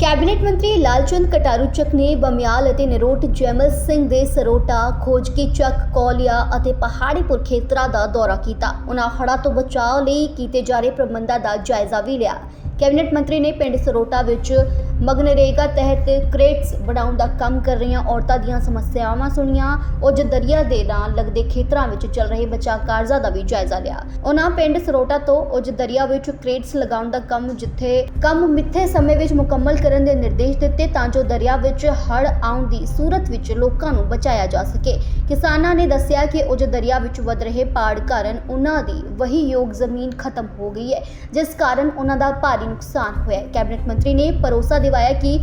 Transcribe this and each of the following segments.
Cabinet ਮੰਤਰੀ ਲਾਲਚੰਦ ਕਟਾਰੂਚਕ ਨੇ ਬਮਿਆਲ ਅਤੇ ਨਰੋਟ ਜੈਮਲ ਸਿੰਘ ਦੇ ਸਰੋਟਾ ਖੋਜਕੀ ਚੱਕ ਕੌਲੀਆ ਅਤੇ ਪਹਾੜੀਪੁਰ ਖੇਤਰਾਂ ਦਾ ਦੌਰਾ ਕੀਤਾ। ਉਹਨਾਂ ਹੜ੍ਹਾਂ ਤੋਂ ਬਚਾਅ ਲਈ ਕੀਤੇ ਜਾ ਰਹੇ ਪ੍ਰਬੰਧਾਂ ਦਾ ਜਾਇਜ਼ਾ ਵੀ ਲਿਆ। ਕੈਬਨਿਟ ਮੰਤਰੀ ਨੇ ਪਿੰਡ ਸਰੋਟਾ ਵਿੱਚ ਮਗਨਰੇਗਾ ਤਹਿਤ ਕ੍ਰੇਟਸ ਬਣਾਉਣ ਦਾ ਕੰਮ ਕਰ ਰਹੀਆਂ ਔਰਤਾਂ ਦੀਆਂ ਸਮੱਸਿਆਵਾਂ ਸੁਣੀਆਂ। ਉਜ ਦਰਿਆ ਦੇ ਨਾਲ ਲੱਗਦੇ ਖੇਤਰਾਂ ਵਿੱਚ ਚੱਲ ਰਹੇ ਬਚਾਅ ਕਾਰਜਾਂ ਦਾ ਵੀ ਜਾਇਜ਼ਾ ਲਿਆ। ਉਹਨਾਂ ਪਿੰਡ ਸਰੋਟਾ ਤੋਂ ਉਜ ਦਰਿਆ ਵਿੱਚ ਕ੍ਰੇਟਸ ਲਗਾਉਣ ਦਾ ਕੰਮ ਜਿੱਥੇ ਕੰਮ ਮਿੱਥੇ ਸਮੇਂ ਵਿੱਚ ਮੁਕੰਮਲ ਕਰਨ ਦੇ ਨਿਰਦੇਸ਼ ਦਿੱਤੇ ਤਾਂ ਜੋ ਦਰਿਆ ਵਿੱਚ ਹੜ੍ਹ ਆਉਣ ਦੀ ਸੂਰਤ ਵਿੱਚ ਲੋਕਾਂ ਨੂੰ ਬਚਾਇਆ ਜਾ ਸਕੇ। ਕਿਸਾਨਾਂ ਨੇ ਦੱਸਿਆ ਕਿ ਉਜ ਦਰਿਆ ਵਿੱਚ ਵਧ ਰਹੇ ਪਾੜ ਕਾਰਨ ਉਹਨਾਂ ਦੀ ਵਹੀ ਯੋਗ ਜ਼ਮੀਨ ਖਤਮ ਹੋ ਗਈ ਹੈ, ਜਿਸ ਕਾਰਨ ਉਹਨਾਂ ਦਾ ਭਾਰੀ ਨੁਕਸਾਨ ਹੋਇਆ ਹੈ। ਕੈਬਨਿਟ ਮੰਤਰੀ ਨੇ ਭਰੋਸਾ ਦਿਵਾਇਆ ਕਿ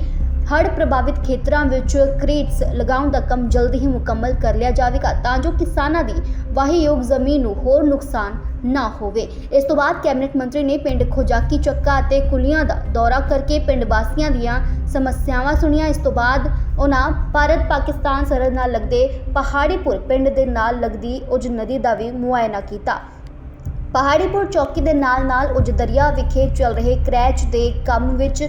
ਹੜ੍ਹ ਪ੍ਰਭਾਵਿਤ ਖੇਤਰਾਂ ਵਿੱਚ ਕ੍ਰੇਟਸ ਲਗਾਉਣ ਦਾ ਕੰਮ ਜਲਦੀ ਹੀ ਮੁਕੰਮਲ ਕਰ ਲਿਆ ਜਾਵੇਗਾ ਤਾਂ ਜੋ ਕਿਸਾਨਾਂ ਦੀ ਵਾਹੀਯੋਗ ਜ਼ਮੀਨ ਨੂੰ ਹੋਰ ਨੁਕਸਾਨ ਨਾ ਹੋਵੇ। ਇਸ ਤੋਂ ਬਾਅਦ ਕੈਬਨਿਟ ਮੰਤਰੀ ਨੇ ਪਿੰਡ ਖੋਜਾਕੀ ਚੱਕਾ ਅਤੇ ਕੁਲੀਆਂ ਦਾ ਦੌਰਾ ਕਰਕੇ ਪਿੰਡ ਵਾਸੀਆਂ ਦੀਆਂ ਸਮੱਸਿਆਵਾਂ ਸੁਣੀਆਂ। ਇਸ ਤੋਂ ਬਾਅਦ ਉਹਨਾਂ ਭਾਰਤ ਪਾਕਿਸਤਾਨ ਸਰਹੱਦ ਨਾਲ ਲੱਗਦੇ ਪਹਾੜੀਪੁਰ ਪਿੰਡ ਦੇ ਨਾਲ ਲੱਗਦੀ ਉਜ ਨਦੀ ਦਾ ਵੀ ਮੁਆਇਨਾ ਕੀਤਾ। ਪਹਾੜੀਪੁਰ ਚੌਕੀ ਦੇ ਨਾਲ-ਨਾਲ ਉਜ ਦਰਿਆ ਵਿਖੇ ਚੱਲ ਰਹੇ ਕ੍ਰੈਚ ਦੇ ਕੰਮ ਵਿੱਚ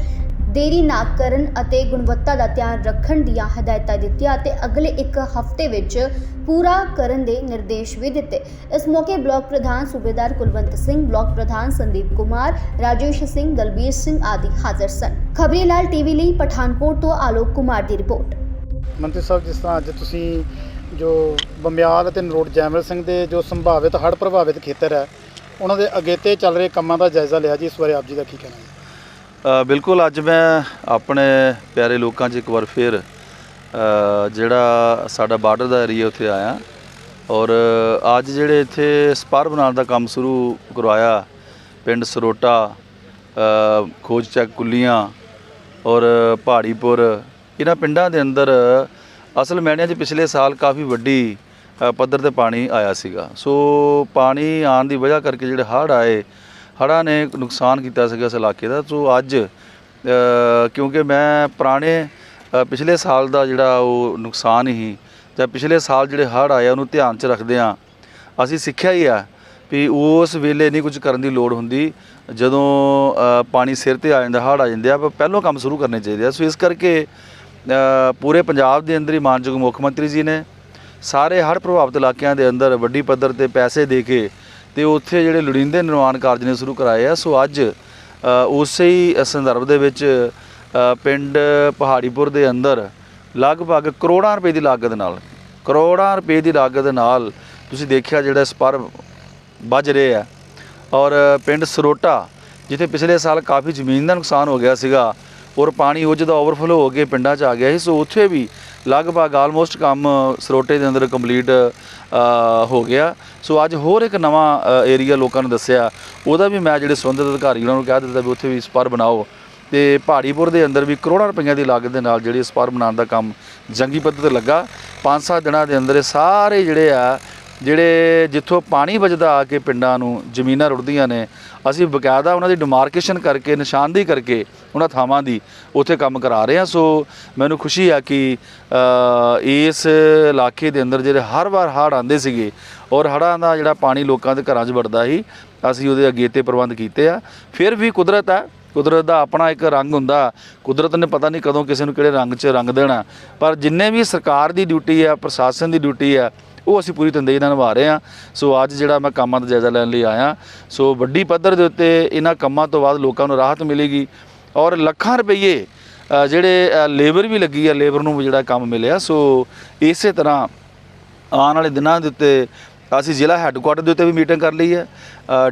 ਦੇਰੀ ਨਾ ਕਰਨ ਅਤੇ ਗੁਣਵੱਤਾ ਦਾ ਧਿਆਨ ਰੱਖਣ ਦੀਆਂ ਹਦਾਇਤਾਂ ਦਿੱਤੀਆਂ ਅਤੇ ਅਗਲੇ ਇੱਕ ਹਫ਼ਤੇ ਵਿੱਚ ਪੂਰਾ ਕਰਨ ਦੇ ਨਿਰਦੇਸ਼ ਵੀ ਦਿੱਤੇ। ਇਸ ਮੌਕੇ ਬਲਾਕ ਪ੍ਰਧਾਨ ਸੂਬੇਦਾਰ ਕੁਲਵੰਤ ਸਿੰਘ, ਬਲਾਕ ਪ੍ਰਧਾਨ ਸੰਦੀਪ ਕੁਮਾਰ, ਰਾਜੇਸ਼ ਸਿੰਘ, ਦਲਬੀਰ ਸਿੰਘ ਆਦਿ ਹਾਜ਼ਰ ਸਨ। ਖਬਰੀ ਲਾਲ ਟੀਵੀ ਲਈ ਪਠਾਨਕੋਟ ਤੋਂ ਆਲੋਕ ਕੁਮਾਰ ਦੀ ਰਿਪੋਰਟ। ਮੰਤਰੀ ਸਾਹਿਬ, ਜਿਸ ਤਰ੍ਹਾਂ ਅੱਜ ਤੁਸੀਂ ਜੋ ਬੰਬਿਆਲ ਅਤੇ ਨਰੋਟ ਜੈਮਲ ਸਿੰਘ ਦੇ ਜੋ ਸੰਭਾਵਿਤ, ਹੜ੍ਹ ਪ੍ਰਭਾਵਿਤ ਖੇਤਰ ਹੈ, ਉਹਨਾਂ ਦੇ ਅਗੇਤੇ ਚੱਲ ਰਹੇ ਕੰਮਾਂ ਦਾ ਜਾਇਜ਼ਾ ਲਿਆ ਜੀ, ਇਸ ਬਾਰੇ ਆਪ ਜੀ ਦਾ ਕੀ ਕਹਿਣਾ ਹੈ? ਬਿਲਕੁਲ ਅੱਜ ਮੈਂ ਆਪਣੇ ਪਿਆਰੇ ਲੋਕਾਂ 'ਚ ਇੱਕ ਵਾਰ ਫਿਰ ਜਿਹੜਾ ਸਾਡਾ ਬਾਰਡਰ ਦਾ ਏਰੀਆ ਉੱਥੇ ਆਇਆ। ਔਰ ਅੱਜ ਜਿਹੜੇ ਇੱਥੇ ਸਪਾਰ ਬਣਾਉਣ ਦਾ ਕੰਮ ਸ਼ੁਰੂ ਕਰਵਾਇਆ ਪਿੰਡ ਸਰੋਟਾ ਅ, ਖੋਜ ਚੱਕ ਕੁੱਲੀਆਂ ਔਰ ਪਹਾੜੀਪੁਰ ਇਹਨਾਂ ਪਿੰਡਾਂ ਦੇ ਅੰਦਰ ਅਸਲ ਮੈਣਿਆਂ 'ਚ ਪਿਛਲੇ ਸਾਲ ਕਾਫੀ ਵੱਡੀ ਪੱਧਰ ਤੇ ਪਾਣੀ ਆਇਆ ਸੀਗਾ। ਸੋ ਪਾਣੀ ਆਉਣ ਦੀ ਵਜ੍ਹਾ ਕਰਕੇ ਜਿਹੜੇ ਹੜ੍ਹ ਆਏ ਹੜ੍ਹਾਂ ਨੇ ਨੁਕਸਾਨ ਕੀਤਾ ਸੀਗਾ ਇਸ ਇਲਾਕੇ ਦਾ। ਸੋ ਅੱਜ ਕਿਉਂਕਿ ਮੈਂ ਪੁਰਾਣੇ ਪਿਛਲੇ ਸਾਲ ਦਾ ਜਿਹੜਾ ਉਹ ਨੁਕਸਾਨ ਹੀ, ਜਾਂ ਪਿਛਲੇ ਸਾਲ ਜਿਹੜੇ ਹੜ੍ਹ ਆਏ ਉਹਨੂੰ ਧਿਆਨ 'ਚ ਰੱਖਦੇ ਆ ਅਸੀਂ ਸਿੱਖਿਆ ਹੀ ਆ ਵੀ ਉਸ ਵੇਲੇ ਨਹੀਂ ਕੁਝ ਕਰਨ ਦੀ ਲੋੜ ਹੁੰਦੀ। ਜਦੋਂ ਪਾਣੀ ਸਿਰ ਤੇ ਆ ਜਾਂਦਾ, ਹੜ੍ਹ ਆ ਜਾਂਦੇ ਆ ਪਰ ਪਹਿਲੋਂ ਕੰਮ ਸ਼ੁਰੂ ਕਰਨੇ ਚਾਹੀਦੇ ਆ। ਸੋ ਇਸ ਕਰਕੇ ਪੂਰੇ ਪੰਜਾਬ ਦੇ ਅੰਦਰ ਹੀ ਮਾਨਯੋਗ ਮੁੱਖ ਮੰਤਰੀ ਜੀ ਨੇ ਸਾਰੇ ਹੜ੍ਹ ਪ੍ਰਭਾਵਿਤ ਇਲਾਕਿਆਂ ਦੇ ਅੰਦਰ ਵੱਡੀ ਪੱਧਰ ਤੇ ਪੈਸੇ ਦੇ ਕੇ ਤੇ ਉੱਥੇ ਜਿਹੜੇ ਲੋੜੀਂਦੇ ਨਿਰਮਾਣ ਕਾਰਜ ਨੇ ਸ਼ੁਰੂ ਕਰਾਏ ਆ। ਸੋ ਅੱਜ ਉਸੇ ਹੀ ਸੰਦਰਭ ਦੇ ਵਿੱਚ ਪਿੰਡ ਪਹਾੜੀਪੁਰ ਦੇ ਅੰਦਰ ਲਗਭਗ ਕਰੋੜਾਂ ਰੁਪਏ ਦੀ ਲਾਗਤ ਨਾਲ, ਕਰੋੜਾਂ ਰੁਪਏ ਦੀ ਲਾਗਤ ਨਾਲ ਤੁਸੀਂ ਦੇਖਿਆ ਜਿਹੜਾ ਸਪਰ ਵੱਜ ਰਹੇ ਆ। ਔਰ ਪਿੰਡ ਸਰੋਟਾ, ਜਿੱਥੇ ਪਿਛਲੇ ਸਾਲ ਕਾਫੀ ਜ਼ਮੀਨ ਦਾ ਨੁਕਸਾਨ ਹੋ ਗਿਆ ਸੀਗਾ, ਔਰ ਪਾਣੀ ਉਹ ਜਦੋਂ ਓਵਰਫਲੋ ਹੋ ਕੇ ਪਿੰਡਾਂ 'ਚ ਆ ਗਿਆ ਸੀ, ਸੋ ਉੱਥੇ ਵੀ ਲਗਭਗ ਆਲਮੋਸਟ ਕੰਮ ਸਰੋਟੇ ਦੇ ਅੰਦਰ ਕੰਪਲੀਟ ਹੋ ਗਿਆ। ਸੋ ਅੱਜ ਹੋਰ ਇੱਕ ਨਵਾਂ ਏਰੀਆ ਲੋਕਾਂ ਨੂੰ ਦੱਸਿਆ। ਉਹਦਾ ਵੀ ਮੈਂ ਜਿਹੜੇ ਸੰਬੰਧਿਤ ਅਧਿਕਾਰੀ ਉਹਨਾਂ ਨੂੰ ਕਹਿ ਦਿੱਤਾ ਵੀ ਉੱਥੇ ਵੀ ਸਪਰ ਬਣਾਓ। ਤੇ ਪਹਾੜੀਪੁਰ ਦੇ ਅੰਦਰ ਵੀ ਕਰੋੜਾਂ ਰੁਪਈਆਂ ਦੀ ਲਾਗਤ ਦੇ ਨਾਲ ਜਿਹੜੀ ਸਪਰ ਬਣਾਉਣ ਦਾ ਕੰਮ ਜੰਗੀ ਪੱਧਰ ਤੇ ਲੱਗਾ। 5-7 ਦਿਨਾਂ ਦੇ ਅੰਦਰ ਇਹ ਸਾਰੇ ਜਿਹੜੇ ਆ ਜਿਹੜੇ ਜਿੱਥੋਂ ਪਾਣੀ ਵੱਜਦਾ ਆ ਕੇ ਪਿੰਡਾਂ ਨੂੰ, ਜ਼ਮੀਨਾਂ ਰੁੜਦੀਆਂ ਨੇ, ਅਸੀਂ ਬਕਾਇਦਾ ਉਹਨਾਂ ਦੀ ਡਿਮਾਰਕੇਸ਼ਨ ਕਰਕੇ, ਨਿਸ਼ਾਨਦੇਹੀ ਕਰਕੇ ਉਹਨਾਂ ਥਾਵਾਂ ਦੀ ਉੱਥੇ ਕੰਮ ਕਰਾ ਰਹੇ ਹਾਂ। ਸੋ ਮੈਨੂੰ ਖੁਸ਼ੀ ਆ ਕਿ ਇਸ ਇਲਾਕੇ ਦੇ ਅੰਦਰ ਜਿਹੜੇ ਹਰ ਵਾਰ ਹੜ੍ਹ ਆਉਂਦੇ ਸੀਗੇ ਔਰ ਹੜ੍ਹਾਂ ਦਾ ਜਿਹੜਾ ਪਾਣੀ ਲੋਕਾਂ ਦੇ ਘਰਾਂ 'ਚ ਵੜਦਾ ਸੀ, ਅਸੀਂ ਉਹਦੇ ਅੱਗੇ 'ਤੇ ਪ੍ਰਬੰਧ ਕੀਤੇ ਆ। ਫਿਰ ਵੀ ਕੁਦਰਤ ਆ, ਕੁਦਰਤ ਦਾ ਆਪਣਾ ਇੱਕ ਰੰਗ ਹੁੰਦਾ, ਕੁਦਰਤ ਨੇ ਪਤਾ ਨਹੀਂ ਕਦੋਂ ਕਿਸੇ ਨੂੰ ਕਿਹੜੇ ਰੰਗ 'ਚ ਰੰਗ ਦੇਣਾ, ਪਰ ਜਿੰਨੇ ਵੀ ਸਰਕਾਰ ਦੀ ਡਿਊਟੀ ਆ, ਪ੍ਰਸ਼ਾਸਨ ਦੀ ਡਿਊਟੀ ਆ ਉਹ ਅਸੀਂ ਪੂਰੀ ਤੰਦੇਹੀ ਨਾਲ ਨਿਭਾ ਰਹੇ ਹਾਂ ਸੋ ਅੱਜ ਜਿਹੜਾ ਮੈਂ ਕੰਮਾਂ ਦਾ ਜਾਇਜ਼ਾ ਲੈਣ ਲਈ ਆਇਆ ਸੋ ਵੱਡੀ ਪੱਧਰ ਦੇ ਉੱਤੇ ਇਹਨਾਂ ਕੰਮਾਂ ਤੋਂ ਬਾਅਦ ਲੋਕਾਂ ਨੂੰ ਰਾਹਤ ਮਿਲੇਗੀ ਔਰ ਲੱਖਾਂ ਰੁਪਏ ਅ, ਜਿਹੜੇ ਲੇਬਰ ਵੀ ਲੱਗੀ ਆ ਲੇਬਰ ਨੂੰ ਵੀ ਜਿਹੜਾ ਕੰਮ ਮਿਲਿਆ ਸੋ ਇਸੇ ਤਰ੍ਹਾਂ ਆਉਣ ਵਾਲੇ ਦਿਨਾਂ ਦੇ ਉੱਤੇ ਅਸੀਂ ਜ਼ਿਲ੍ਹਾ ਹੈੱਡਕੁਆਟਰ ਦੇ ਉੱਤੇ ਵੀ ਮੀਟਿੰਗ ਕਰ ਲਈ ਹੈ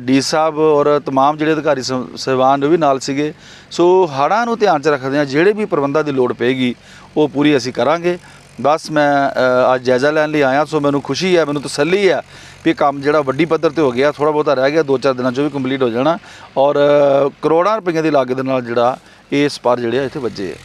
ਡੀ ਸਾਹਿਬ ਔਰ तमाम ਜਿਹੜੇ ਅਧਿਕਾਰੀ ਸਹਿ- ਸਹਿਬਾਨ ਉਹ ਵੀ ਨਾਲ ਸੀਗੇ ਸੋ ਹੜ੍ਹਾਂ ਨੂੰ ਧਿਆਨ 'ਚ ਰੱਖਦੇ ਆ ਜਿਹੜੇ ਵੀ ਪ੍ਰਬੰਧਾਂ ਦੀ ਲੋੜ ਪਏਗੀ ਉਹ ਪੂਰੀ ਅਸੀਂ ਕਰਾਂਗੇ ਬਸ ਮੈਂ ਅੱਜ ਜਾਇਜ਼ਾ ਲੈਣ ਲਈ ਆਇਆ, ਸੋ ਮੈਨੂੰ ਖੁਸ਼ੀ ਹੈ, ਮੈਨੂੰ ਤਸੱਲੀ ਹੈ ਵੀ ਕੰਮ ਜਿਹੜਾ ਵੱਡੀ ਪੱਧਰ ਤੇ ਹੋ ਗਿਆ ਥੋੜਾ ਬਹੁਤਾ ਰਹਿ ਗਿਆ ਦੋ ਚਾਰ ਦਿਨਾਂ 'ਚ ਵੀ ਕੰਪਲੀਟ ਹੋ ਜਾਣਾ ਔਰ ਕਰੋੜਾਂ ਰੁਪਈਆਂ ਦੀ ਲਾਗਤ ਦੇ ਨਾਲ ਜਿਹੜਾ ਇਹ ਸਪਾਰ ਜਿਹੜੇ ਆ ਇੱਥੇ ਵੱਜੇ ਆ।